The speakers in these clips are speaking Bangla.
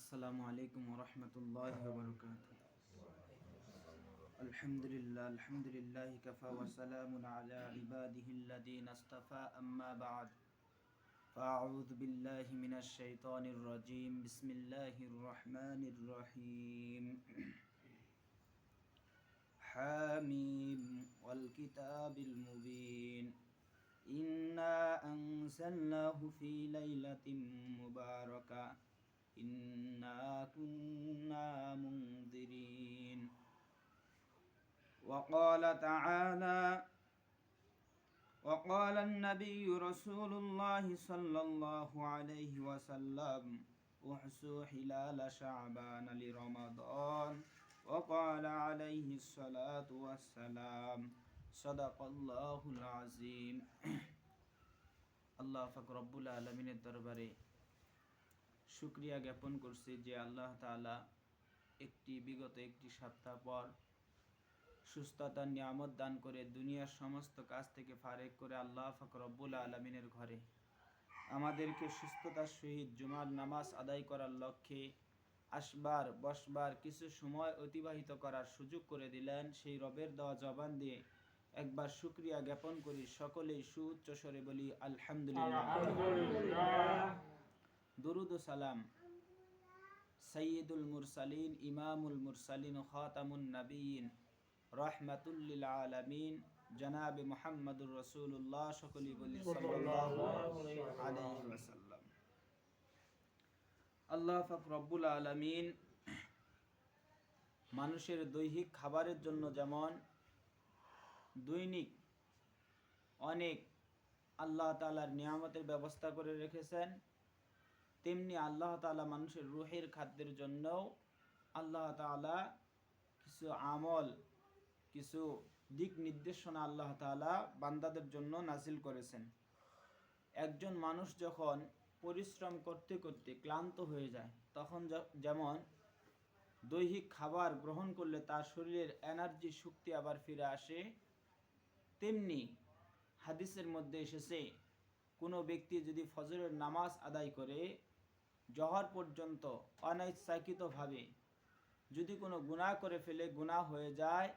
السلام عليكم ورحمة الله وبركاته. الحمد لله الحمد لله كفى وسلام على عباده الذين اصطفى أما بعد. فأعوذ بالله من الشيطان الرجيم. بسم الله الرحمن الرحيم. حميم والكتاب المبين. إنا أنزلناه في ليلة مباركة. إنا كنا منذرين وقال تعالى وقال النبي رسول الله صلى الله عليه وسلم احسوا حلال شعبان لرمضان وقال عليه الصلاة والسلام صدق الله العظيم আল্লাহ ফাক রব্বুল আলমিনের দরবারে শুক্রিয়া জ্ঞাপন করছি যে আল্লাহ তাআলা একটি বিগত একটি সপ্তাহ পর সুস্থতার নিয়ামত দান করে দুনিয়ার সমস্ত কাজ থেকে ফারেক করে আল্লাহ ফাক রব্বুল আলমিনের ঘরে আমাদেরকে সুস্থতার সহিত জুমার নামাজ আদায় করার লক্ষ্যে আসবার, বসবার, কিছু সময় অতিবাহিত করার সুযোগ করে দিলেন। সেই রবের দেওয়া জবান দিয়ে একবার শুক্রিয়া জ্ঞাপন করি। সকলেই সুউচ্চ স্বরে বলি আলহামদুলিল্লাহ। দরুদ সালাম। সৈয়দুল মুরসালিন, ইমামুল মুরসালিন, খাতামুন নবীন রহমাতুল্লিল আলামিন, জনাব মোহাম্মদুর রসুল্লাহ সকলি বলি সাল্লাল্লাহু আল্লাহ রব্বুল আলামিন মানুষের দৈহিক খাবারের জন্য যেমন দৈনিক অনেক আল্লাহ তালার নিয়ামতের ব্যবস্থা করে রেখেছেন তেমনি আল্লাহ তাআলা মানুষের রুহের খাদ্যের জন্যও আল্লাহ তাআলা কিছু আমল, কিছু দিক নির্দেশনা আল্লাহ তাআলা বান্দাদের জন্য নাজিল করেছেন। একজন মানুষ যখন পরিশ্রম করতে করতে ক্লান্ত হয়ে যায়, তখন যেমন দৈহিক খাবার গ্রহণ করলে তার শরীরের এনার্জি, শক্তি আবার ফিরে আসে, তেমনি হাদিসের মধ্যে এসেছে, কোনো ব্যক্তি যদি ফজরের নামাজ আদায় করে জহর পর্যন্ত অনাইচ্ছাকৃতভাবে যদি কোনো গুনাহ করে ফেলে গুনাহ হয়ে যায়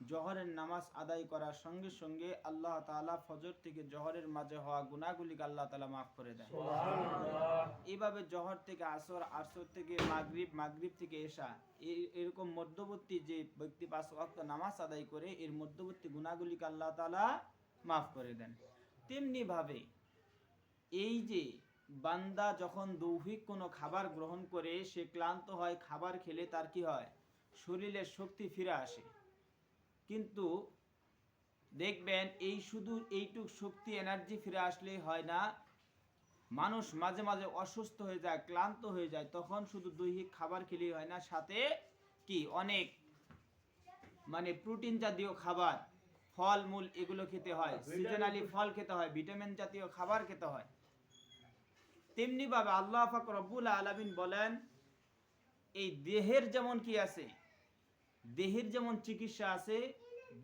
জহরের নামাজ আদায় করার সঙ্গে সঙ্গে আল্লাহ তাআলা ফজর থেকে জহরের মাঝে হওয়া গুনাহগুলিকে আল্লাহ তাআলা মাফ করে দেয় এইভাবে জহর থেকে আসর আসর থেকে মাগরিব মাগরিব থেকে এই- এরকম মধ্যবর্তী যে ব্যক্তি পাঁচ ওয়াক্ত নামাজ আদায় করে এর মধ্যবর্তী গুণাগুলিকে আল্লাহ তাআলা মাফ করে দেন। তেমনি ভাবে এই যে বান্দা যখন দৈহিক কোনো খাবার গ্রহণ করে সে ক্লান্ত হয় খাবার খেলে তার কি হয়? শরীরের শক্তি ফিরে আসে। কিন্তু দেখবেন এই শুধু এইটুক শক্তি এনার্জি ফিরে আসলেই হয় না। মানুষ মাঝে মাঝে অসুস্থ হয়ে যায় ক্লান্ত হয়ে যায় তখন শুধু দৈহিক খাবার খেলেই হয় না। সাথে কি? অনেক মানে প্রোটিন জাতীয় খাবার ফল মূল এগুলো খেতে হয়। সিজনালি ফল খেতে হয় ভিটামিন জাতীয় খাবার খেতে হয়। তেমনি ভাবে আল্লাহ পাক রব্বুল আলামিন বলেন, এই দেহের যেমন কি আছে, দেহের যেমন চিকিৎসা আছে,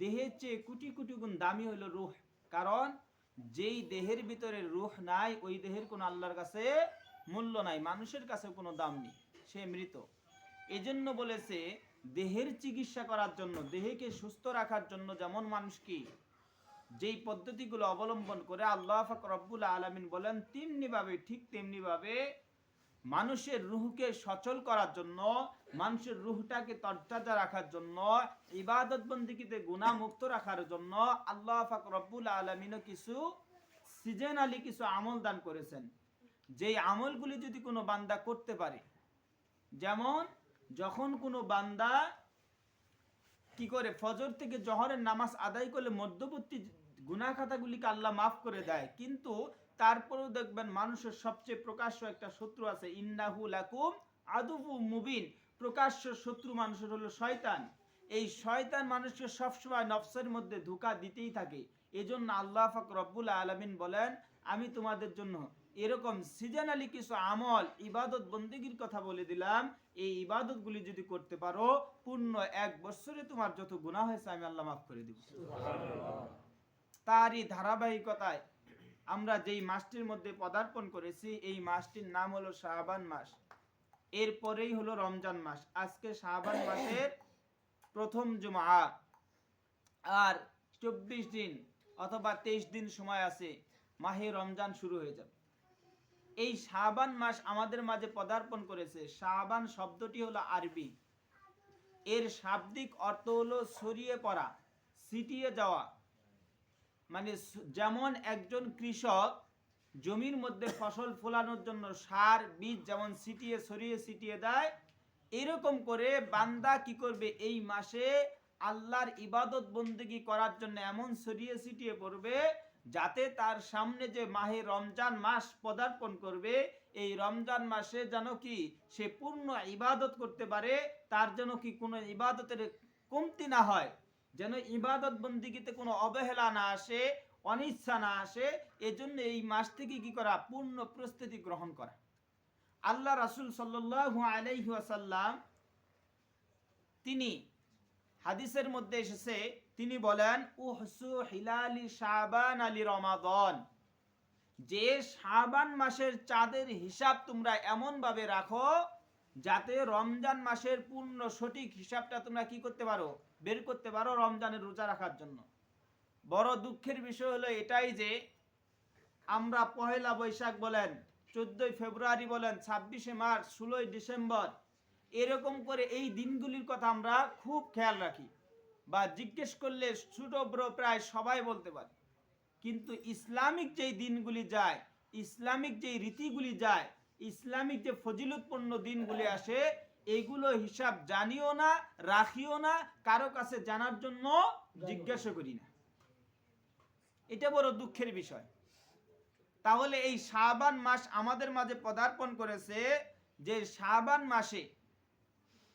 দেহের চেয়ে কোটি কোটি গুণ দামি হলো রুহ। কারণ যেই দেহের ভিতরে রুহ নাই, ওই দেহের কোনো আল্লাহর কাছে মূল্য নাই, মানুষের কাছে কোনো দাম নেই, সে মৃত। এজন্য বলেছে, দেহের চিকিৎসা করার জন্য, দেহকে সুস্থ রাখার জন্য যেমন মানুষ কি যেই পদ্ধতিগুলো অবলম্বন করে আল্লাহ ফাক রব্বুল আলামিন বলেন তেমনি ভাবে ঠিক তেমনি ভাবে মানুষের রুহকে সচল করার জন্য, মানুষের রুহটাকে তরতাজা রাখার জন্য ইবাদত বন্দিকিতে গুণামুক্ত রাখার জন্য আল্লাহ ফাক রব্বুল আলমিনও কিছু সিজনালি কিছু আমল দান করেছেন। যেই আমলগুলি যদি কোনো বান্দা করতে পারে, যেমন যখন কোনো বান্দা কি করে, ফজর থেকে জহরের নামাজ আদায় করলে মধ্যবর্তী গুনাহ খাতাগুলিকে আল্লাহ মাফ করে দেয়। কিন্তু তারপরেও দেখবেন মানুষের সবচেয়ে প্রকাশ্য একটা শত্রু আছে, ইন্নাহু লাকুম আদুফু মুবিন। প্রকাশ্য শত্রু মানুষের হলো শয়তান। এই শয়তান মানুষকে সবসময় নফসের মধ্যে ধোকা দিতেই থাকে। এজন্য আল্লাহ ফাক রব্বুল আলমিন বলেন, আমি তোমাদের জন্য এরকম সিজনালি কিছু আমল, ইবাদত বন্দিগির কথা বলে দিলাম। এই ইবাদতগুলি যদি করতে পারো, পূর্ণ এক বছরে তোমার যত গুনাহ হয়েছে আমি আল্লাহ মাফ করে দিব। তারই ধারাবাহিকতায় আমরা যেই মাসটির মধ্যে পদার্পণ করেছি, এই মাসটির নাম হলো শাহবান মাস। এরপরেই হলো রমজান মাস। আজকে শাবান মাসের প্রথম জুমা আর চব্বিশ দিন অথবা তেইশ দিন সময় আছে, মাহে রমজান শুরু হয়ে যাবে। এই শাবান মাস আমাদের মাঝে পদার্পণ করেছে। শাবান শব্দটি হলো আরবি। এর শাব্দিক অর্থ হলো ছড়িয়ে পড়া, ছিটিয়ে যাওয়া। মানে যেমন একজন কৃষক জমির মধ্যে ফসল ফলানোর জন্য সার, বীজ যেমন ছিটিয়ে ছড়িয়ে ছিটিয়ে দেয়, এরকম করে বান্দা কি করবে? এই মাসে আল্লাহর ইবাদত বন্দেগি করার জন্য এমন ছড়িয়ে ছিটিয়ে পড়বে যাতে তার সামনে যে মাহে রমজান মাস পদার্পণ করবে, এই রমজান মাসে যেন কি সে পূর্ণ ইবাদত করতে পারে, তার যেন কি কোনো ইবাদতের কমতি না হয়। যেন ইবাদত বন্দিগিতে কোনো অবহেলা না আসে, অনিচ্ছা না আসে, এজন্য এই মাস থেকে কি করা? পূর্ণ প্রস্তুতি গ্রহণ করা। আল্লাহ রাসূল সাল্লাল্লাহু আলাইহি ওয়াসাল্লাম তিনি হাদিসের মধ্যে এসেছে, তিনি বলেন, উহসু হিলালি শাবান আলী রমাদন। যে শাবান মাসের চাঁদের হিসাব তোমরা এমন ভাবে রাখো, যাতে রমজান মাসের পূর্ণ সঠিক হিসাবটা তোমরা কি করতে পারো? বের করতে পারো রমজানের রোজা রাখার জন্য। বড় দুঃখের বিষয় হলো এটাই যে, আমরা পহেলা বৈশাখ বলেন, চোদ্দই ফেব্রুয়ারি বলেন, ছাব্বিশে মার্চ, ষোলোই ডিসেম্বর, এরকম করে এই দিনগুলির কথা আমরা খুব খেয়াল রাখি বা জিজ্ঞেস করলে ছোট বড় প্রায় সবাই বলতে পারে। কিন্তু ইসলামিক যেই দিনগুলি যায়, ইসলামিক যেই রীতিগুলি যায়, ইসলামিক যে ফজিলতপূর্ণ দিনগুলি আসে এইগুলো হিসাব জানিও না রাখিও না কারও কাছে জানার জন্য জিজ্ঞাসা করি না। এটা বড় দুঃখের বিষয়। তাহলে এই শাবান মাস আমাদের মাঝে পদার্পণ করেছে যে শাবান মাসে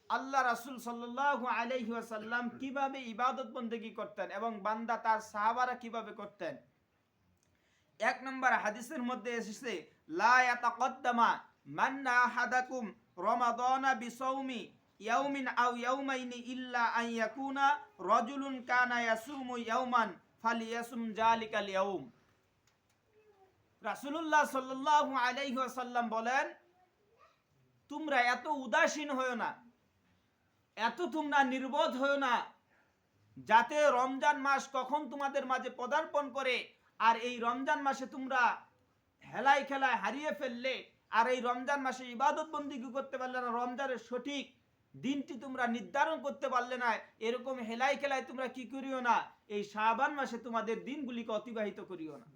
আল্লাহ রাসূল সাল্লাল্লাহু আলাইহি ওয়াসাল্লাম কীভাবে ইবাদত বন্দেগী করতেন এবং বান্দা তার সাহাবারা কীভাবে করতেন? এক নম্বর হাদিসের মধ্যে এসেছে লা ইয়াতাকাদ্দামা মান আহাদাকুম রমাদানা বিসাউমি ইয়াউমিন আও ইয়াউমাইনি ইল্লা আন ইয়াকুনা রাজুলুন কানা ইয়াসুমু ইয়াউমান ফালিয়াসুম জালিকাল ইয়াউম। রাসূলুল্লাহ সাল্লাল্লাহু আলাইহি ওয়াসাল্লাম বলেন, তোমরা এত উদাসীন হও না, এত তোমরা নির্বোধ হও না, যাতে রমজান মাস কখন তোমাদের মাঝে পদার্পণ করে, আর এই রমজান মাসে তোমরা হেলায় খেলায় হারিয়ে ফেললে আর এই রমজান মাসে ইবাদত বন্দি করতে পারলে না? রমজানের সঠিক দিনটি তোমরা নির্ধারণ করতে পারলে না। এরকম হেলাই খেলায় তোমরা কি করিও না? এই শাবান মাসে তোমাদের দিনগুলিকে অতিবাহিত করিও না।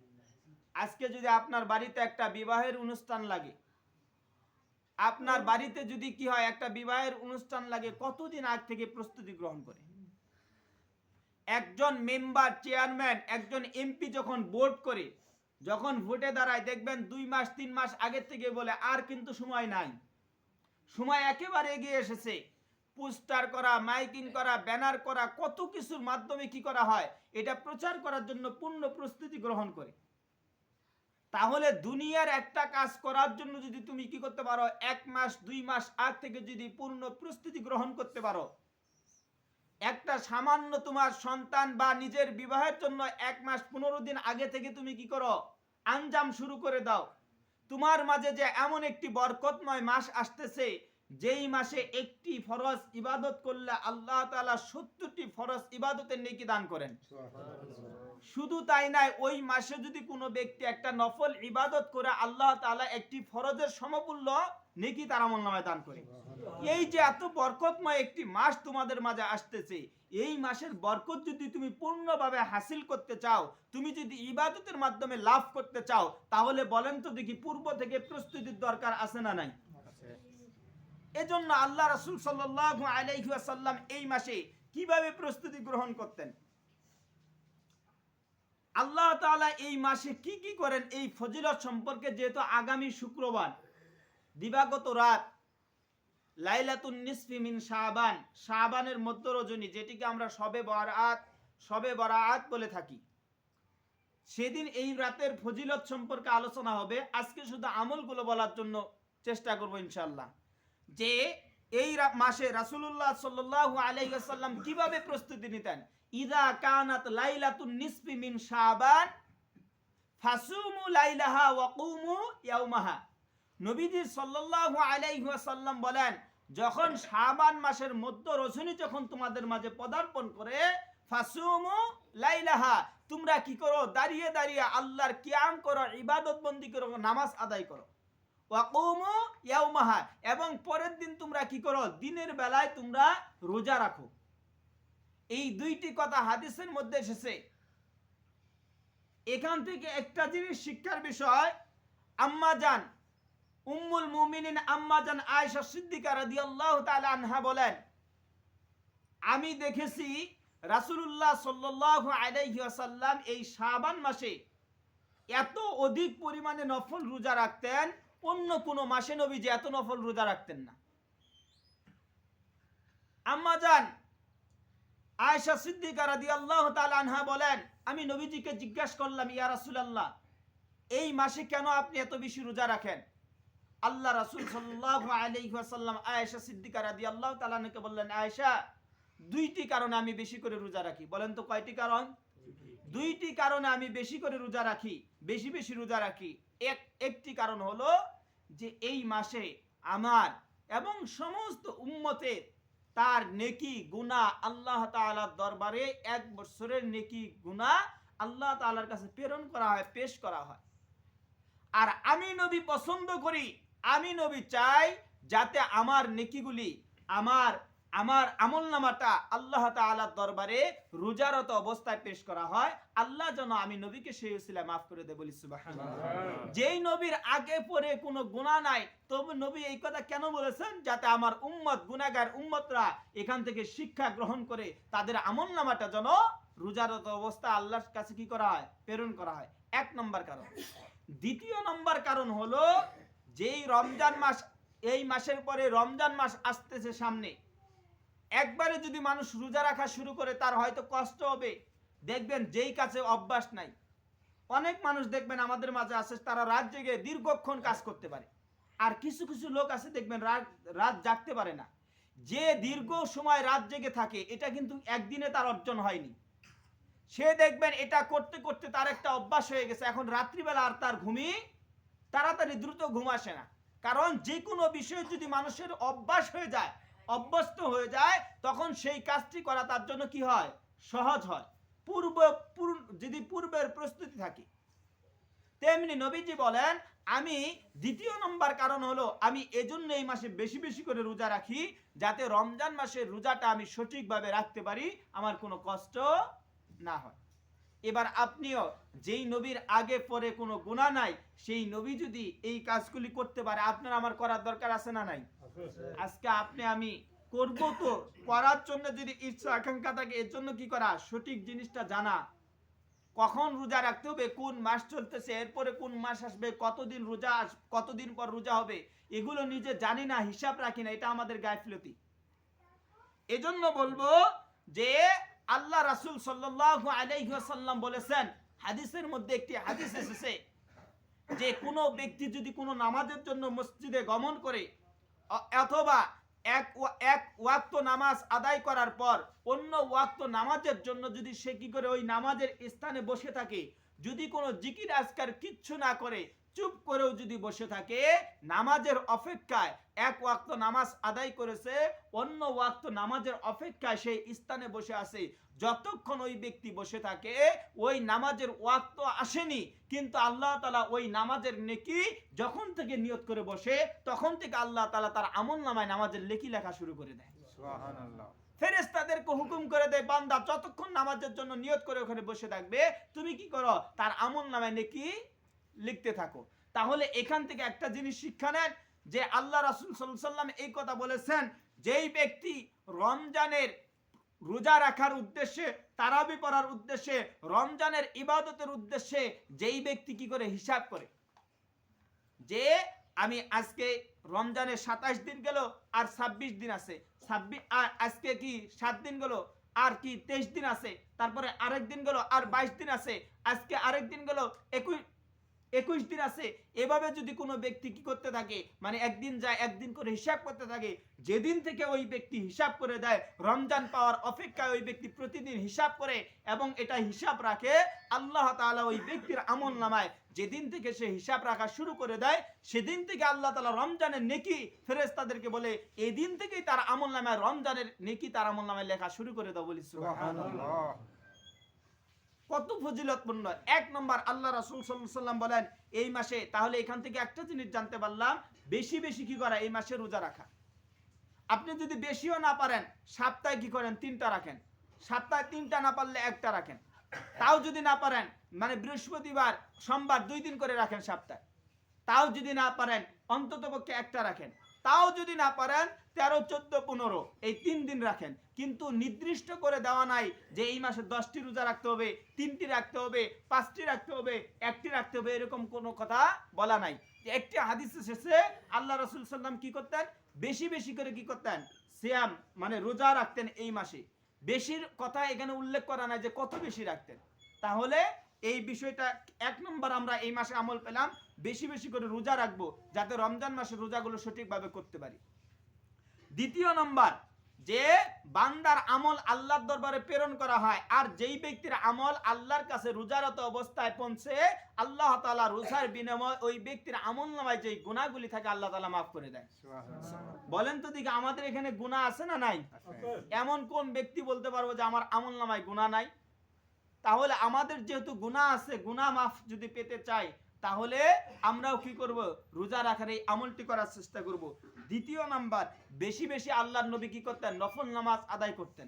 আজকে যদি আপনার বাড়িতে একটা বিবাহের অনুষ্ঠান লাগে, আপনার বাড়িতে যদি কি হয়, একটা বিবাহের অনুষ্ঠান লাগে, কতদিন আগ থেকে প্রস্তুতি গ্রহণ করে? একজন মেম্বার, চেয়ারম্যান, একজন এমপি যখন বোর্ড করে যখন ভোটে দাঁড়ায় দেখবেন দুই মাস, তিন মাস আগের থেকে বলে আর কিন্তু সময় নাই। সময় একেবারে এগিয়ে এসেছে। পোস্টার করা, মাইকিং করা, ব্যানার করা, কত কিছুর মাধ্যমে কি করা হয়, এটা প্রচার করার জন্য পূর্ণ প্রস্তুতি গ্রহণ করে। তাহলে দুনিয়ার একটা কাজ করার জন্য যদি তুমি কি করতে পারো, এক মাস, দুই মাস আগ থেকে যদি পূর্ণ প্রস্তুতি গ্রহণ করতে পারো, একটা সামান্য তোমার সন্তান বা নিজের বিবাহের জন্য এক মাস পনেরো দিন আগে থেকে তুমি কি করো আঞ্জাম শুরু করে দাও। তোমার মাঝে যে এমন একটি বরকতময় মাস আসতেছে, যেই মাসে একটি ফরজ ইবাদত করলে আল্লাহ তাআলা সত্তরটি ফরজ ইবাদতের নেকি দান করেন। শুধু তাই নয় ওই মাসে যদি কোনো ব্যক্তি একটা নফল ইবাদত করে আল্লাহ তাআলা একটি ফরজের সমমূল্য নেকি তার আমল নামায় দান করে। এই যে এত বরকতময় একটি মাস তোমাদের মাঝে আসতেছে এই মাসের বরকত যদি তুমি পূর্ণভাবে হাসিল করতে চাও তুমি যদি ইবাদতের মাধ্যমে লাভ করতে চাও তাহলে বলেন তো দেখি পূর্ব থেকে প্রস্তুতির দরকার আছে না নাই? এজন্য আল্লাহ রাসূল সাল্লাল্লাহু আলাইহি ওয়াসাল্লাম এই মাসে কীভাবে প্রস্তুতি গ্রহণ করতেন? আল্লাহ তাআলা এই মাসে কি কি করেন? এই ফজিলত সম্পর্কে যেহেতু আগামী শুক্রবার, দিবাগত রাত, লাইলাতুন নিসফি মিন শাবান, শাবানের মধ্য রজনী, যেটিকে আমরা সবে বরাত সবে বরাত বলে থাকি। সেদিন এই রাতের ফজিলত সম্পর্কে আলোচনা হবে। আজকে শুধু আমলগুলো বলার জন্য চেষ্টা করব ইনশাল্লাহ যে এই মাসে রাসূলুল্লাহ সাল্লাল্লাহু আলাইহি ওয়াসাল্লাম কীভাবে প্রস্তুতি নিতেন? ইদা কানাত লাইলাতুন নিসফি মিন শাবান, ফাসুমু লাইলাহা ওয়া কুমু ইয়াউমাহা। নবীজি সাল্লাল্লাহু আলাইহি ওয়াসাল্লাম বলেন, যখন শাবান মাসের মধ্য রজনী যখন তোমাদের মাঝে পদার্পণ করে, ফাসুমু লাইলাহা, তোমরা কি করো? দাঁড়িয়ে দাঁড়িয়ে আল্লাহর কিয়াম করো, ইবাদত বন্দি করো, নামাজ আদায় করো। ওয়াকুমু ইয়াউমাহা, এবং পরের দিন তোমরা কি করো? দিনের বেলায় তোমরা রোজা রাখো। এই দুইটি কথা হাদিসের মধ্যে এসেছে। এখান থেকে একটা জিনিস শিক্ষার বিষয়, আম্মা জান, উম্মুল মুমিনিন আম্মা জান আয়েশা সিদ্দিকা রাদিয়াল্লাহু তাআলা আনহা বলেন, আমি দেখেছি রাসূলুল্লাহ সাল্লাল্লাহু আলাইহি এই শাবান মাসে এত অধিক পরিমাণে নফল রোজা রাখতেন, অন্য কোন মাসে নবী যে এত নফল রোজা রাখতেন না। আম্মা জান আয়েশা সিদ্দিকা রাদিয়াল্লাহু তাআলা আনহা বলেন, আমি নবীজিকে জিজ্ঞাসা করলাম, ইয়া রাসূলুল্লাহ, এই মাসে কেন আপনি এত বেশি রোজা রাখেন? আল্লাহ রাসূল সাল্লাল্লাহু আলাইহি ওয়াসাল্লাম আয়েশা সিদ্দিকা রাদিয়াল্লাহু তাআলা আনহাকে বললেন, আয়েশা, দুইটি কারণে আমি বেশি করে রোজা রাখি। বলেন তো কয়টি কারণ? দুইটি কারণে আমি বেশি করে রোজা রাখি, বেশি বেশি রোজা রাখি। এক, একটি কারণ হলো যে এই মাসে আমার এবং সমস্ত উম্মতের তার নেকি গুনাহ আল্লাহ তালার দরবারে এক বছরের নেকি গুনা আল্লাহ তালার কাছে প্রেরণ করা হয়, পেশ করা হয়। আর আমি নবী পছন্দ করি, আমি নবী চাই যাতে আমার নেকিগুলি আমার আমার আমল নামাটা আল্লাহ তাআলার দরবারে রোজারত অবস্থায় পেশ করা হয়। আল্লাহ যেন আমি নবীকে সেই উসিলায় মাফ করে দে বলি যেই নবীর আগে পরে কোনো গুনাহ নাই তবু নবী এই কথা কেন বলেছেন? যাতে আমার উম্মত গুনাহগার উম্মতরা এখান থেকে শিক্ষা গ্রহণ করে তাদের আমল নামাটা যেন রোজারত অবস্থা আল্লাহর কাছে কি করা হয়? প্রেরণ করা হয়। এক নম্বর কারণ। দ্বিতীয় নম্বর কারণ হলো যেই রমজান মাস এই মাসের পরে রমজান মাস আসতেছে সামনে একবারে যদি মানুষ রোজা রাখা শুরু করে, তার হয়তো কষ্ট হবে। দেখবেন যেই কাছে অভ্যাস নাই। অনেক মানুষ দেখবেন আমাদের মাঝে আছে, তারা রাত জেগে দীর্ঘক্ষণ কাজ করতে পারে। আর কিছু কিছু লোক আছে, দেখবেন রাত রাত জাগতে পারে না। যে দীর্ঘ সময় রাত জেগে থাকে, এটা কিন্তু একদিনে তার অর্জন হয়নি। সে দেখবেন এটা করতে করতে তার একটা অভ্যাস হয়ে গেছে। এখন রাত্রিবেলা আর তার ঘুমি তাড়াতাড়ি দ্রুত ঘুম আসে না। কারণ যে কোনো বিষয়ে যদি মানুষের অভ্যাস হয়ে যায় অভ্যস্ত হয়ে যায়, তখন সেই কাজটি করা তার জন্য কি হয়? সহজ হয়। পূর্ব যদি পূর্বের প্রস্তুতি থাকে। তেমনি নবীজি বলেন, আমি দ্বিতীয় নম্বর কারণ হলো, আমি এজন্য এই মাসে বেশি বেশি করে রোজা রাখি, যাতে রমজান মাসের রোজাটা আমি সঠিকভাবে রাখতে পারি, আমার কোনো কষ্ট না হয়। এবার আপনিও যেই নবীর আগে পরে কোনো গুণা নাই, সেই নবী যদি এই কাজগুলি করতে পারে, আপনার আমার করার দরকার আছে না নাই? আজকে আপনি, আমি করব তো। করার জন্য যদি ইচ্ছা, আকাঙ্ক্ষা থাকে, এর জন্য কি করা? সঠিক জিনিসটা জানা। কখন রোজা রাখতে হবে? কোন মাস চলতেছে? এরপরে কোন মাস আসবে? কতদিন রোজা আস- কতদিন পর রোজা হবে? এগুলো নিজে জানি না, হিসাব রাখি না, এটা আমাদের গাফিলতি। এজন্য বলব যে, আল্লাহ রাসূল সাল্লাল্লাহু আলাইহি ওয়াসাল্লাম বলেছেন, হাদিসের মধ্যে একটি হাদিস এসেছে যে, কোনো ব্যক্তি যদি কোনো নামাজের জন্য মসজিদে গমন করে অথবা এক এক ওয়াক্ত নামাজ আদায় করার পর অন্য ওয়াক্ত নামাজের জন্য যদি সে কি করে ওই নামাজের স্থানে বসে থাকে, যদি কোনো জিকির আজকার কিচ্ছু না করে চুপ করেও যদি বসে থাকে নামাজের অপেক্ষায় এক ওয়াক্ত নামাজ আদায় করেছে অন্য ওয়াক্ত নামাজের অপেক্ষায় সেই স্থানে বসে আছে। যতক্ষণ ওই ব্যক্তি বসে থাকে ওই নামাজের ওয়াক্ত আসেনি। কিন্তু আল্লাহ তালা ওই নামাজের নেকি যখন থেকে নিয়ত করে বসে তখন থেকে আল্লাহ তালা তার আমল নামায় নামাজের লেখি লেখা শুরু করে দেয়। ফেরেস্তাদেরকে হুকুম করে দেয় বান্দা যতক্ষণ নামাজের জন্য নিয়ত করে ওখানে বসে থাকবে তুমি কি করো? তার আমল নামায় নেকি লিখতে থাকো। তাহলে এখান থেকে একটা জিনিস শিক্ষা নেন যে আল্লাহ রাসুল সাল্লাম এই কথা বলেছেন, যেই ব্যক্তি রমজানের রোজা রাখার উদ্দেশ্যে, তারাবি পড়ার উদ্দেশ্যে, রমজানের ইবাদতের উদ্দেশ্যে যেই ব্যক্তি কি করে হিসাব করে? যে আমি আজকে রমজানের সাতাশ দিন গেল, আর ছাব্বিশ দিন আছে। ছাব্বিশ আর আজকে কি সাত দিন গেল, আর কি তেইশ দিন আছে। তারপরে আরেক দিন গেল, আর বাইশ দিন আছে। আজকে আরেক দিন গেল, একুশ একুশ দিন আছে, এভাবে যদি কোনো ব্যক্তি কি করতে থাকে মানে একদিন যায়, একদিন করে হিসাব করতে থাকে, যেদিন থেকে ওই ব্যক্তি হিসাব করে দেয়, রমজান পাওয়ার অপেক্ষায় ওই ব্যক্তি প্রতিদিন হিসাব করে এবং এটা হিসাব রাখে, আল্লাহ তাআলা ওই ব্যক্তির আমল নামায় যেদিন থেকে সে হিসাব রাখা শুরু করে দেয়, সেদিন থেকে আল্লাহ তালা রমজানের নেকি ফেরেস তাদেরকে বলে, এদিন দিন থেকেই তার আমল নামায়, রমজানের নেকি তার আমল নামায় লেখা শুরু করে দাও বলি সুবহানাল্লাহ। কত ফজিলতপূর্ণ। এক নম্বর আল্লাহ রাসুল সাল্লাম বলেন, এই মাসে তাহলে এখান থেকে একটা জিনিস জানতে পারলাম, বেশি বেশি কি করা, এই মাসে রোজা রাখা। আপনি যদি বেশিও না পারেন, সপ্তাহে কি করেন, তিনটা রাখেন। সপ্তাহে তিনটা না পারলে একটা রাখেন। তাও যদি না পারেন মানে বৃহস্পতিবার, সোমবার দুই দিন করে রাখেন সপ্তাহে। তাও যদি না পারেন অন্তত পক্ষে একটা রাখেন। তাও যদি না পারেন তেরো, চোদ্দ, পনেরো, এই তিন দিন রাখেন। কিন্তু নির্দিষ্ট করে দেওয়া নাই যে এই মাসে দশটি রোজা রাখতে হবে, তিনটি রাখতে হবে, পাঁচটি রাখতে হবে, একটি রাখতে হবে, এরকম কোনো কথা বলা নাই। একটি হাদিস এসেছে, আল্লাহ রসুল সাল্লাম কি করতেন? বেশি বেশি করে কি করতেন? সিয়াম মানে রোজা রাখতেন এই মাসে। বেশির কথা এখানে উল্লেখ করা নাই যে কত বেশি রাখতেন। তাহলে এই বিষয়টা এক নম্বর আমরা এই মাসে আমল পেলাম, বেশি বেশি করে রোজা রাখব, যাতে রমজান মাসে রোজাগুলো সঠিকভাবে করতে পারি। দ্বিতীয় নম্বর যে বান্দার আমল আল্লাহর দরবারে প্রেরণ করা হয় আর যেই ব্যক্তির আমল আল্লাহর কাছে রোজারত অবস্থায় পৌঁছে আল্লাহ তাআলা রোজার বিনিময় ওই ব্যক্তির আমল নামায় যেই গুণাগুলি থাকে আল্লাহ তাআলা মাফ করে দেয়। বলেন তো দিকে আমাদের এখানে গুনাহ আছে না নাই? এমন কোন ব্যক্তি বলতে পারব যে আমার আমল নামায় গুনাহ নাই? তাহলে আমাদের যেহেতু গুনাহ আছে গুনাহ মাফ যদি পেতে চাই তাহলে আমরাও কি করব? রোজা রাখার এই আমলটি করার চেষ্টা করব। দ্বিতীয় নাম্বার, বেশি বেশি আল্লাহর নবী কি করতেন? নফল নামাজ আদায় করতেন।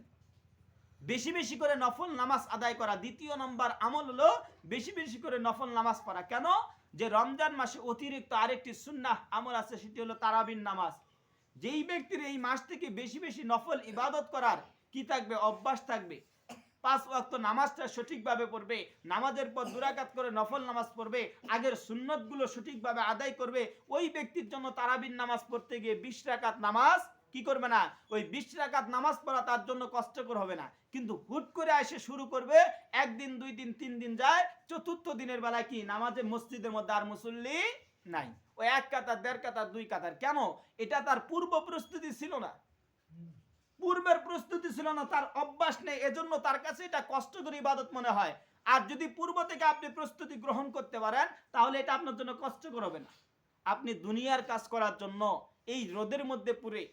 বেশি বেশি করে নফল নামাজ আদায় করা দ্বিতীয় নম্বর আমল হলো বেশি বেশি করে নফল নামাজ পড়া। কেন? যে রমজান মাসে অতিরিক্ত আরেকটি সুন্নাহ আমল আছে, সেটি হলো তারাবিন নামাজ। যেই ব্যক্তির এই মাস থেকে বেশি বেশি নফল ইবাদত করার কি থাকবে? অভ্যাস থাকবে। পাঁচ ওয়াক্ত নামাজটা সঠিকভাবে পড়বে, নামাজের পর দুরাকাত করে নফল নামাজ পড়বে, আগের সুন্নতগুলো সঠিকভাবে আদায় করবে, ওই ব্যক্তির জন্য তারাবিন নামাজ পড়তে গিয়ে বিশ রাকাত নামাজ কি করবে না? ওই বিশ রাকাত নামাজ পড়া তার জন্য কষ্টকর হবে না। কিন্তু হুট করে এসে শুরু করবে, একদিন, দুই দিন, তিন দিন যায়, চতুর্থ দিনের বেলায় কি? নামাজে মসজিদের মধ্যে আর মুসল্লি নাই। ওই এক কাতার, দেড় কাতার, দুই কাতার। কেন? এটা তার পূর্ব প্রস্তুতি ছিল না। পূর্বের প্রস্তুতি ছিল না, তার অভ্যাস নেই, এজন্য তার কাছে এটা কষ্টকর ইবাদত মনে হয়। আর যদি পূর্ব থেকে আপনি প্রস্তুতি গ্রহণ করতে পারেন, তাহলে এটা আপনার জন্য কষ্টকর হবে না। আপনি দুনিয়ার কাজ করার জন্য এই রোদের মধ্যে পুরে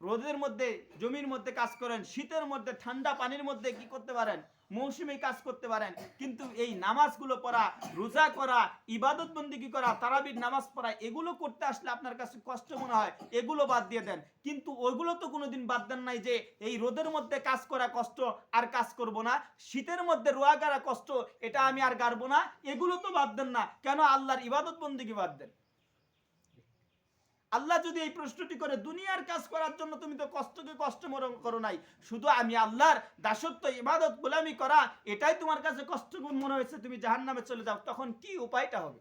রোদের মধ্যে, জমির মধ্যে কাজ করেন, শীতের মধ্যে, ঠান্ডা পানির মধ্যে কি করতে পারেন? মৌসুমী কাজ করতে পারেন। কিন্তু এই নামাজগুলো পড়া, রোজা করা ইবাদত বন্দিগি করা, তারাবির নামাজ পড়া, এগুলো করতে আসলে আপনার কাছে কষ্ট মনে হয়, এগুলো বাদ দিয়ে দেন। কিন্তু ওইগুলো তো কোনোদিন বাদ দেন নাই যে, এই রোদের মধ্যে কাজ করা কষ্ট আর কাজ করব না, শীতের মধ্যে রোয়া করা কষ্ট, এটা আমি আর গারবো না, এগুলো তো বাদ দেন না। কেন আল্লাহর ইবাদত বন্দিগি বাদ দেন? আল্লাহ যদি এই প্রশ্নটি করে, দুনিয়ার কাজ করার জন্য তুমি তো কষ্টকে কষ্ট মনে করো নাই। শুধু আমি আল্লাহর দাসত্ব, ইবাদত, গোলামি করা, এটাই তোমার কাছে কষ্ট মনে হয়েছে, তুমি জাহান নামে চলে যাও। তখন কি উপায়টা হবে?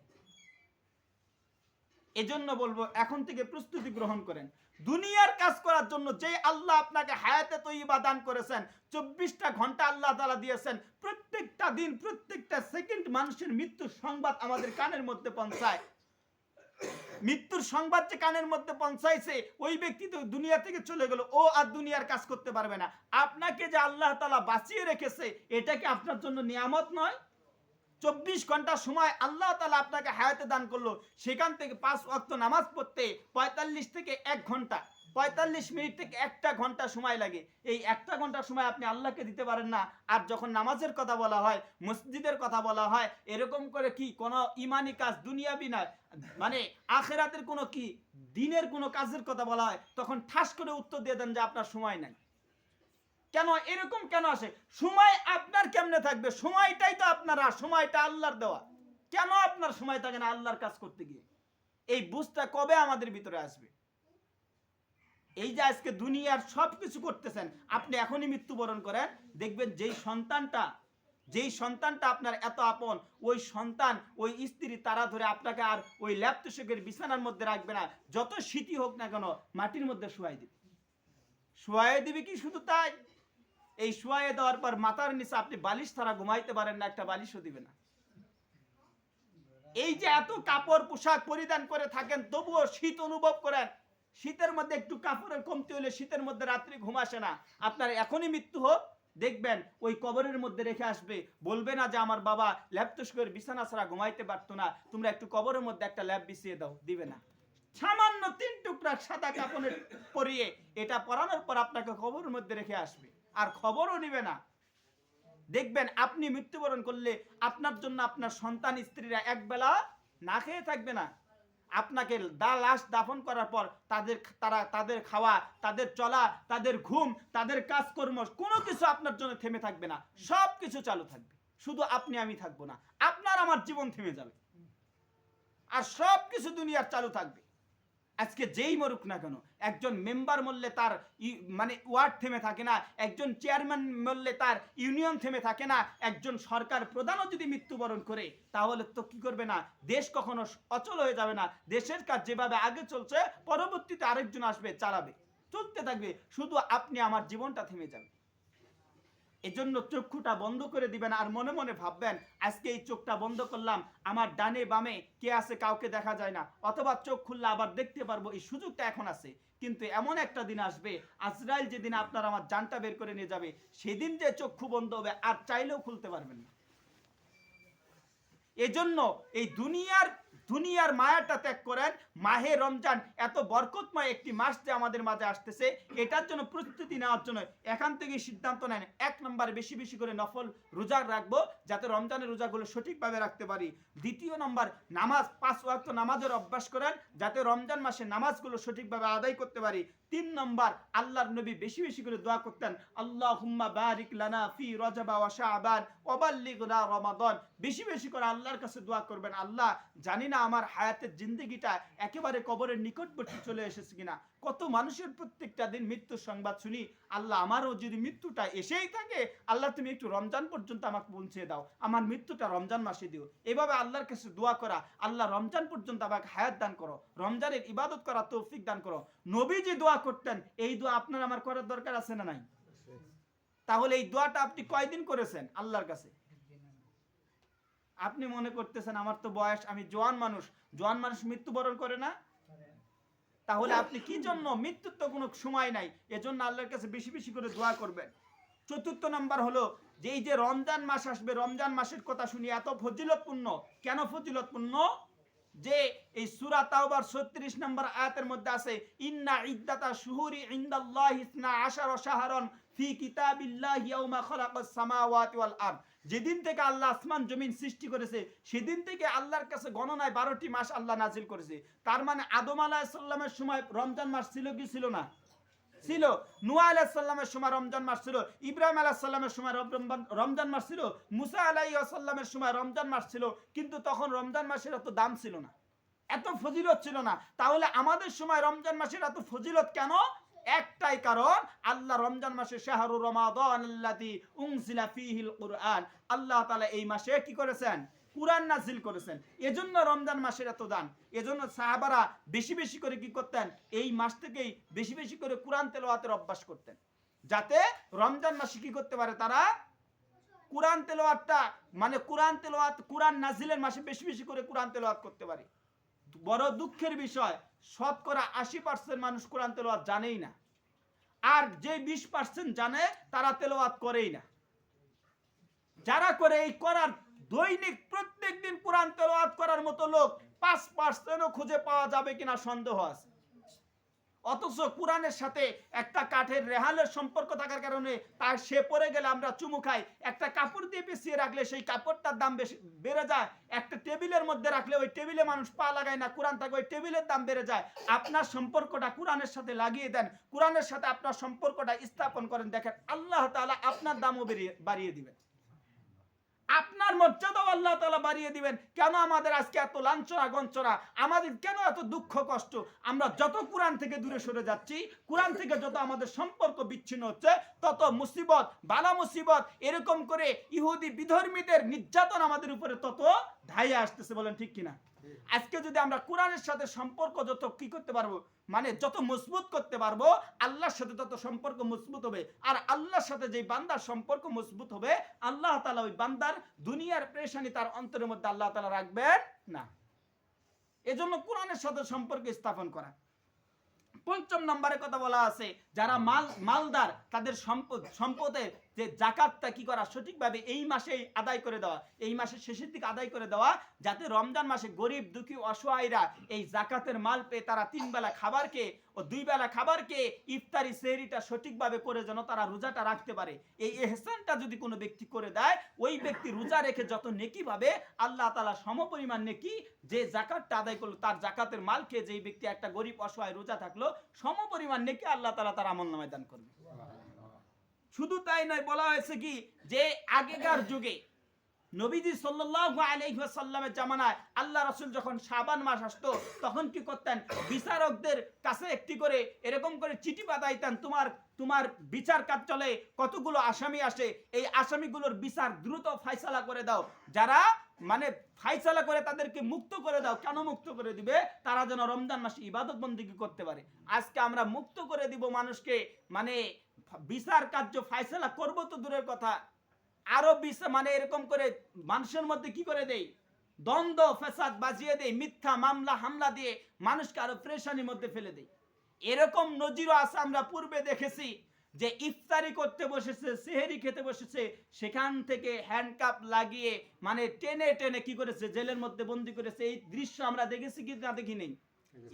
এজন্য বলব, এখন থেকে প্রস্তুতি গ্রহণ করেন। দুনিয়ার কাজ করার জন্য যে আল্লাহ আপনাকে হায়াতে তৈবা দান করেছেন, চব্বিশটা ঘণ্টা আল্লাহ তালা দিয়েছেন, প্রত্যেকটা দিন, প্রত্যেকটা সেকেন্ড মানুষের মৃত্যুর সংবাদ আমাদের কানের মধ্যে পৌঁছায়। মৃত্যুর সংবাদ যে কানের মধ্যে পৌঁছাইছে, ওই ব্যক্তি তো দুনিয়া থেকে চলে গেল। ও আর দুনিয়ার কাজ করতে পারবে না। আপনাকে যে আল্লাহ তালা বাঁচিয়ে রেখেছে, এটা কি আপনার জন্য নিয়ামত নয়? চব্বিশ ঘণ্টার সময় আল্লাহ তালা আপনাকে হায়াতে দান করল। সেখান থেকে পাঁচ অক্ত নামাজ পড়তে পঁয়তাল্লিশ থেকে এক ঘণ্টা। পঁয়তাল্লিশ মিনিট থেকে একটা ঘণ্টা সময় লাগে। এই একটা ঘণ্টা সময় আপনি আল্লাহকে দিতে পারেন না। আর যখন নামাজের কথা বলা হয়, মসজিদের কথা বলা হয়, এরকম করে কি কোনো ইমানি কাজ দুনিয়াবি না? মানে আখেরাতের কোনো কি দিনের কোনো কাজের কথা বলা হয়, তখন ঠাস করে উত্তর দিয়ে দেন যে আপনার সময় নাই। কেন? এরকম কেন আসে? সময় আপনার কেমনে থাকবে? সময়টাই তো আপনারা সময়টা আল্লাহর দেওয়া। কেন আপনার সময় থাকে না আল্লাহর কাজ করতে গিয়ে? এই বুঝটা কবে আমাদের ভিতরে আসবে? এই যে আজকে দুনিয়ার সব কিছু করতেছেন, আপনি এখনই মৃত্যুবরণ করেন। দেখবেন যেই সন্তানটা যেই সন্তানটা আপনার এত আপন, ওই সন্তান, ওই স্ত্রী তারা ধরে আপনাকে আর ওই তুষকের বিছানার মধ্যে রাখবে না। যত শীতই হোক না কেন, মাটির মধ্যে শুয়াই দিবে। শুয়াই দিবে কি শুধু তাই? এই শুয়াই দেওয়ার পর মাথার নিচে আপনি বালিশ ছাড়া ঘুমাইতে পারেন না, একটা বালিশও দিবে না। এই যে এত কাপড় পোশাক পরিধান করে থাকেন, তবুও শীত অনুভব করেন শীতের মধ্যে একটু কাপড়ের কমতি হলে শীতের মধ্যে রাত্রি ঘুম আসে না। আপনার এখনই মৃত্যু হোক, দেখবেন ওই কবরের মধ্যে রেখে আসবে। বলবে না যে আমার বাবা ল্যাপটস করে বিছানা ছাড়া ঘুমাইতে পারতো না। তোমরা একটু কবরের মধ্যে একটা ল্যাপ বিছিয়ে দাও, দিবে না। সামান্য তিন টুকরা সাদা কাপড়ের পরিয়ে এটা পরানোর পর আপনাকে কবরের মধ্যে রেখে আসবে। আর খবরও নিবে না। দেখবেন আপনি মৃত্যুবরণ করলে আপনার জন্য আপনার সন্তান, স্ত্রীরা একবেলা না খেয়ে থাকবে না। আপনাকে দা লাশ দাফন করার পর তাদের তারা, তাদের খাওয়া, তাদের চলা, তাদের ঘুম, তাদের কাজকর্ম, কোনো কিছু আপনার জন্য থেমে থাকবে না। সব কিছু চালু থাকবে। শুধু আপনি আমি থাকব না। আপনার আমার জীবন থেমে যাবে। আর সব কিছু দুনিয়ার চালু থাকবে। আজকে যেই মরুক না কেন, একজন মেম্বার মরলে তার মানে ওয়ার্ড থেমে থাকে না, একজন চেয়ারম্যান মরলে তার ইউনিয়ন থেমে থাকে না, একজন সরকার প্রধানও যদি মৃত্যুবরণ করে, তাহলে তো কি করবে না? দেশ কখনো অচল হয়ে যাবে না, দেশের কাজ যেভাবে আগে চলছে, পরবর্তীতে আরেকজন আসবে, চালাবে, চলতে থাকবে, শুধু আপনি আমার জীবনটা থেমে যাবে। এজন্য চক্ষুটা বন্ধ করে দিবেন আর মনে মনে ভাববেন, আজকে এই চোখটা বন্ধ করলাম, আমার ডানে বামে কে আছে কাউকে দেখা যায় না, অথবা চোখ খুললে আবার দেখতে পারব, এই সুযোগটা এখন আছে। কিন্তু এমন একটা দিন আসবে, আজরাইল যেদিন আপনার আমার জানটা বের করে নিয়ে যাবে, সেদিন যে চক্ষু বন্ধ হবে, আর চাইলেও খুলতে পারবেন না। এজন্য এই দুনিয়ার দুনিয়ার মায়াটা ত্যাগ করেন। মাহে রমজান এত বরকতময় একটি মাস যে আমাদের মাঝে আসতেছে। এটার জন্য প্রস্তুতি নেওয়ার জন্য এখান থেকে সিদ্ধান্ত নেন। এক নম্বর বেশি বেশি করে নফল রোজা রাখব, যাতে রমজানের রোজাগুলো সঠিকভাবে রাখতে পারি। দ্বিতীয় নম্বর, নামাজ, পাঁচ ওয়াক্ত নামাজের অভ্যাস করেন, যাতে রমজান মাসে নামাজগুলো সঠিকভাবে আদায় করতে পারি। তিন নম্বর, আল্লাহর নবী বেশি বেশি করে দোয়া করতেন আল্লাহ হুম্মা বারিক লানা ফি রজাবা ওয়া শাবান ওয়াবাল্লিগনা রমাদান। বেশি বেশি করে আল্লাহর কাছে দোয়া করবেন। আল্লাহ জানি না আমার হায়াতের জিন্দগিটা একেবারে কবরের নিকটবর্তী চলে এসেছে কিনা? কত মানুষের প্রত্যেকটা দিন মৃত্যুর সংবাদ শুনি। আল্লাহ আমারও যদি মৃত্যুটা এসেই থাকে আল্লাহ তুমি একটু রমজান পর্যন্ত আমাকে পৌঁছে দাও। আমার মৃত্যুটা রমজান মাসে দিও। এভাবে আল্লাহর কাছে দোয়া করা আল্লাহ রমজান পর্যন্ত আমাকে হায়াত দান করো। রমজানের ইবাদত করা তৌফিক দান করো। নবী যে দোয়া করতেন এই দোয়া আপনার আমার করার দরকার আছে না নাই? তাহলে এই দোয়াটা আপনি কয়দিন করেছেন? আল্লাহর কাছে। আপনি মনে করতেছেন আমার তো বয়স, আমি জোয়ান মানুষ জোয়ান মানুষ মৃত্যুবরণ করে না? তাহলে আপনি কি জন্য মৃত্যুর তো কোনো সময় নাই, এজন্য আল্লাহর কাছে বেশি বেশি করে দোয়া করবেন। চতুর্থ নাম্বার হলো যে এই যে রমজান মাস আসবে, রমজান মাসের কথা শুনি, এত ফজিলতপূর্ণ। কেন ফজিলতপূর্ণ? যে এই সূরা তাওবার 36 নম্বর আয়াতের মধ্যে আছে, ইন্না ইদ্দাতা শুহুরি ইনদাল্লাহি ইসনা আশারা শাহরান ফি কিতাবিল্লাহি ইয়াউমা খালাকাস সামাওয়াতি ওয়াল আরদ। যেদিন থেকে আল্লাহ আসমান, জমিন সৃষ্টি করেছে, সেদিন থেকে আল্লাহর কাছে গণনায় বারোটি মাস আল্লাহ নাজিল করেছে। তার মানে আদম আলাহিসাল্লামের সময় রমজান মাস ছিল কি ছিল না? ছিল। নুয়া আলাহিসাল্লামের সময় রমজান মাস ছিল, ইব্রাহিম আলাহিসাল্লামের সময় রমজান- মাস ছিল, মুসা আলাইসাল্লামের সময় রমজান মাস ছিল, কিন্তু তখন রমজান মাসের এত দাম ছিল না। এত ফজিলত ছিল না। তাহলে আমাদের সময় রমজান মাসের এত ফজিলত কেন? একটাই কারণ, আল্লাহ রমজান মাসে শাহরু ফিহিল কুরআন। আল্লাহ তাআলা এই মাসে কি করেছেন? কুরআন নাজিল করেছেন। এজন্য রমজান মাসের এত দান। এজন্য সাহাবারা বেশি বেশি করে কি করতেন? এই মাস থেকেই বেশি বেশি করে কুরআন তেলাওয়াতের অভ্যাস করতেন। যাতে রমজান মাসে কি করতে পারে তারা? কোরআন তেলাওয়াতটা মানে কোরআন তেলাওয়াত, কোরআন নাজিলের মাসে বেশি বেশি করে কোরআন তেলাওয়াত করতে পারে। বড় দুঃখের বিষয় শতকরা আশি পার্সেন্ট মানুষ কোরআন তেলোয়াত জানেই না। আর যে বিশ পার্সেন্ট জানে, তারা তেলোয়াত করেই না। যারা করে এই করার দৈনিক প্রত্যেক দিন কোরআন তেলোয়াত করার মতো লোক, পাঁচ পার্সেন্টও খুঁজে পাওয়া যাবে কিনা সন্দেহ আছে। অথচ কোরআনের সাথে একটা কাঠের রেহালের সম্পর্ক থাকার কারণে তার সে পরে গেলে আমরা চুমু খাই। একটা কাপড় দিয়ে পেঁচিয়ে রাখলে সেই কাপড়টার দাম বেশি, বেড়ে যায়। একটা টেবিলের মধ্যে রাখলে ওই টেবিলে মানুষ পা লাগায় না, কোরআন থাকে, ওই টেবিলের দাম বেড়ে যায়। আপনার সম্পর্কটা কোরআনের সাথে লাগিয়ে দেন। কোরআনের সাথে আপনার সম্পর্কটা স্থাপন করেন। দেখেন, আল্লাহ তাআলা আপনার দামও বেরিয়ে, বাড়িয়ে দিবেন। আপনার মর্যাদাও আল্লাহ তালা বাড়িয়ে দিবেন। কেন আমাদের আজকে এত লাঞ্ছনা গঞ্চনা আমাদের কেন এত দুঃখ, কষ্ট? আমরা যত কোরআন থেকে দূরে সরে যাচ্ছি, কোরআন থেকে যত আমাদের সম্পর্ক বিচ্ছিন্ন হচ্ছে, তত মুসিবত, বালা মুসিবত, এরকম করে ইহুদি বিধর্মীদের নির্যাতন আমাদের উপরে তত ধাইয়া আসতেছে বলেন ঠিক কিনা? আজকে যদি আমরা কোরআনের সাথে সম্পর্ক যত কি করতে পারব মানে যত মজবুত করতে পারব, আল্লাহর সাথে তত সম্পর্ক মজবুত হবে। আর আল্লাহর সাথে যে বান্দার সম্পর্ক মজবুত হবে, আল্লাহ তালা ওই বান্দার দুনিয়ার প্রেশানি তার অন্তরের মধ্যে আল্লাহ তালা রাখবেন না। এজন্য কোরআনের সাথে সম্পর্ক স্থাপন করা। পঞ্চম নম্বরে কথা বলা আছে, যারা মাল মালদার, তাদের সম্পদ সম্পদের যে জাকাতটা কি করা? সঠিকভাবে এই মাসেই আদায় করে দেওয়া। এই মাসের শেষের দিকে আদায় করে দেওয়া, যাতে রমজান মাসে গরিব, দুঃখী অসহায়রা এই জাকাতের মাল পেয়ে তারা তিন বেলা খাবার খেয়ে ও দুই বেলা খাবার খেয়ে ইফতারি সেহরিটা সঠিকভাবে করে যেন তারা রোজাটা রাখতে পারে। এই এহসানটা যদি কোনো ব্যক্তি করে দেয়, ওই ব্যক্তি রোজা রেখে যত নেকি পাবে আল্লাহ তালা সম সমপরিমাণ নেকি যে জাকাতটা আদায় করল, তার জাকাতের মাল খেয়ে যেই ব্যক্তি একটা গরিব, অসহায় রোজা থাকল, সমপরিমাণ নেকি আল্লাহ তালা তার আমল নামায় দান করবে। শুধু তাই নয়, বলা হয়েছে কি, যে আগেকার যুগে নবীজি সাল্লাল্লাহু আলাইহি ওয়াসাল্লামের জামানায় আল্লাহ রাসূল যখন শাবান মাস আসতো, তখন কি করতেন? বিচারকদের কাছে একটি করে এরকম করে চিঠি পাঠাইতেন, তোমার তোমার বিচার কাজ চলে, কতগুলো আসামি আসে, এই আসামিগুলোর বিচার দ্রুত ফাইসালা করে দাও। যারা মানে ফাইসালা করে তাদেরকে মুক্ত করে দাও। কেন মুক্ত করে দিবে? তারা যেন রমজান মাসে ইবাদত বন্দিগি করতে পারে? আজকে আমরা মুক্ত করে দিব মানুষকে মানে বিচার কার্য ফাইসালা করব তো দূরের কথা। আরও মানে এরকম করে মানুষের মধ্যে কি করে দেই? দ্বন্দ্ব ফেসাদ বাজিয়ে দেয় মিথ্যা মামলা, হামলা দিয়ে মানুষকে আরও প্রেশানির মধ্যে ফেলে দেয় এরকম নজিরও আছে, আমরা পূর্বে দেখেছি যে ইফতারি করতে বসেছে, সেহেরি খেতে বসেছে, সেখান থেকে হ্যান্ডকাপ লাগিয়ে মানে টেনে টেনে কি করেছে, জেলের মধ্যে বন্দি করেছে, এই দৃশ্য আমরা দেখেছি কি না দেখি নেই।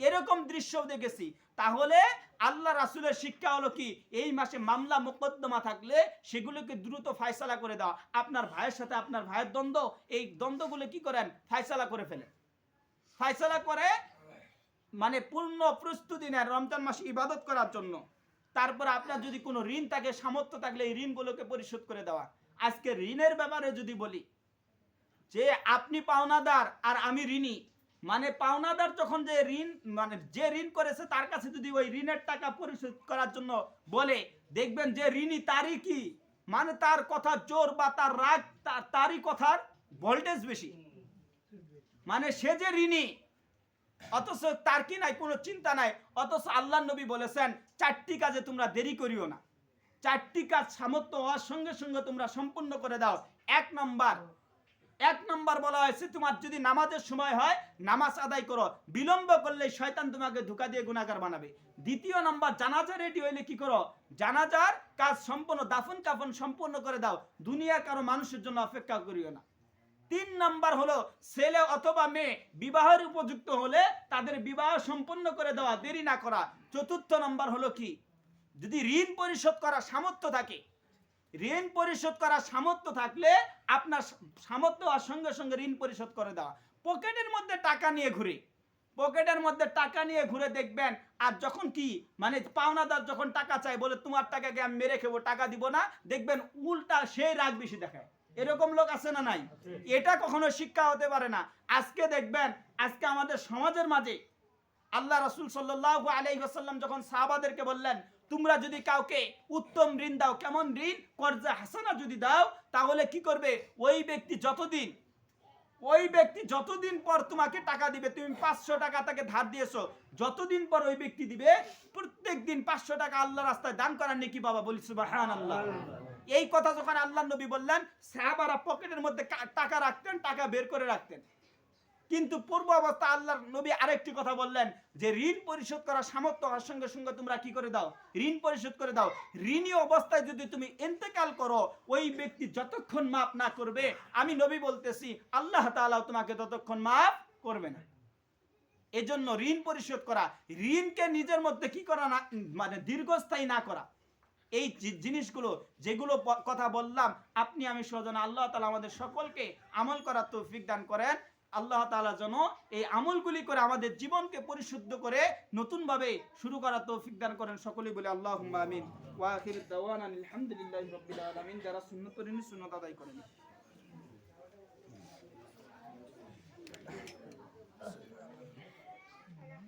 এরকম দৃশ্যও দেখেছি। তাহলে আল্লাহ রাসুলের শিক্ষা হলো কি? এই মাসে মামলা, মোকদ্দমা থাকলে সেগুলোকে দ্রুত ফায়সালা করে দাও। আপনার ভাইয়ের সাথে আপনার ভাইয়ের দ্বন্দ্ব, এই দ্বন্দ্বগুলো কি করেন? ফায়সালা করে ফেলেন। ফায়সালা করে মানে পূর্ণ প্রস্তুতি নেন রমজান মাসে ইবাদত করার জন্য। তারপর আপনার যদি কোনো ঋণ থাকে, সামর্থ্য থাকলে এই ঋণগুলোকে পরিশোধ করে দেওয়া। আজকে ঋণের ব্যাপারে যদি বলি, যে আপনি পাওনাদার আর আমি ঋণী মানে পাওনাদার যখন যে ঋণ মানে যে ঋণ করেছে, তার কাছে যদি ওই ঋণের টাকা পরিশোধ করার জন্য বলে, দেখবেন যে ঋণী তারই কি? মানে তার কথা জোর বা তার রাগ, তার, তারই কথার ভোল্টেজ বেশি। মানে সে যে ঋণী, অথচ তার কি নাই? কোনো চিন্তা নাই। অথচ আল্লাহ নবী বলেছেন, চারটি কাজে তোমরা দেরি করিও না। চারটি কাজ সামর্থ্য হওয়ার সঙ্গে সঙ্গে তোমরা সম্পূর্ণ করে দাও। এক নম্বর এক নম্বর বলা হয়েছে, তোমার যদি নামাজের সময় হয়, নামাজ আদায় করো। বিলম্ব করলে শয়তান তোমাকে ধোকা দিয়ে গুণাগার বানাবে। দ্বিতীয় নম্বর, জানাজা রেডি হইলে কি করো? জানাজার কাজ সম্পূর্ণ, দাফন কাফন সম্পূর্ণ করে দাও। দুনিয়া কারও মানুষের জন্য অপেক্ষা করিও না। তিন নাম্বার হলো, ছেলে অথবা মেয়ে বিবাহের উপযুক্ত হলে তাদের বিবাহ সম্পন্ন করে দেওয়া দেরি না করা। চতুর্থ নাম্বার হলো কি? যদি ঋণ পরিশোধ করার সামর্থ্য থাকে ঋণ পরিশোধ করার সামর্থ্য থাকলে আপনার সামর্থ্য আর সঙ্গে সঙ্গে ঋণ পরিশোধ করে দেওয়া। পকেটের মধ্যে টাকা নিয়ে ঘুরে। পকেটের মধ্যে টাকা নিয়ে ঘুরে দেখবেন আর যখন কি মানে পাওনাদার যখন টাকা চাই বলে তোমার টাকাকে আমি মেরে খেবো টাকা দিব না দেখবেন উল্টা সেই রাগ বেশি দেখায়। এরকম লোক আছে না নাই? এটা কখনো শিক্ষা হতে পারে না। আজকে দেখবেন আজকে আমাদের সমাজের মাঝে আল্লাহ রসুল সাল্লাহ আলাইসাল্লাম যখন সাহাবাদেরকে বললেন তোমরা যদি কাউকে উত্তম ঋণ দাও, কেমন ঋণ? কর্জা হাসানা যদি দাও, তাহলে কি করবে? ওই ব্যক্তি যতদিন, ওই ব্যক্তি যতদিন পর তোমাকে টাকা দিবে, তুমি পাঁচশো টাকা তাকে ধার দিয়েছ, যতদিন পর ওই ব্যক্তি দিবে প্রত্যেক দিন পাঁচশো টাকা আল্লাহ রাস্তায় দান করার নাকি বাবা বলি সুবাহান আল্লাহ এই কথা যখন আল্লাহ নবী বললেন, সাহাবারা পকেটের মধ্যে টাকা রাখতেন, টাকা বের করে রাখতেন। কিন্তু পূর্ব অবস্থা আল্লাহর নবী আরেকটি কথা বললেন যে ঋণ পরিশোধ করার সামর্থ্য হওয়ার সঙ্গে সঙ্গে তোমরা কি করে দাও? ঋণ পরিশোধ করে দাও। ঋণী অবস্থায় যদি তুমি ইন্তেকাল করো, ওই ব্যক্তি যতক্ষণ মাপ না করবে, আমি নবী বলতেছি, আল্লাহ তাআলা তোমাকে ততক্ষণ মাপ করবে না। এজন্য ঋণ পরিশোধ করা, ঋণকে নিজের মধ্যে কি করা না মানে দীর্ঘস্থায়ী না করা। এই জিনিসগুলো, যেগুলো কথা বললাম, আপনি আমি স্বজন আল্লাহ তালা আমাদের সকলকে আমল করার তৌফিক দান করেন। আল্লাহ তালা যেন এই আমলগুলি করে আমাদের জীবনকে পরিশুদ্ধ করে নতুনভাবে শুরু করা তৌফিক দান করেন। সকলেই বলে আল্লাহ আমিন। আলহামদুলিল্লাহি রাব্বিল যারা সুন্নত আদায় করেন।